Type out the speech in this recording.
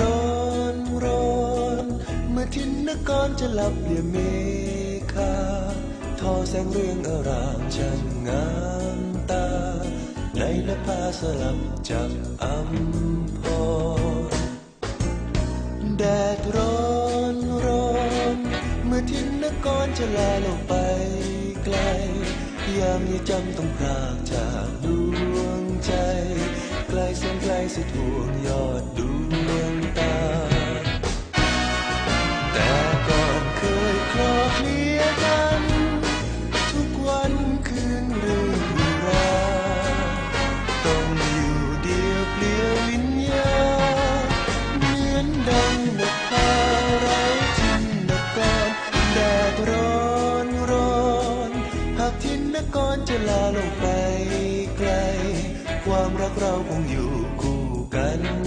ร้อนร้อนเมื่อทินนกรจะหลับเรียมเมฆาทอแสงเรื่องอารามช่างงามตา ในนภาสลับจับอัมพรแดดร้อนร้อนเมื่อทินนกรจะลาลงไปไกล ยามนี้จำต้องพรากจากดวงใจ ไกลแสนไกลสุดห่วงยอดดวง ก่อนจะลาลงไปไกล ความรักเราคงอยู่คู่กัน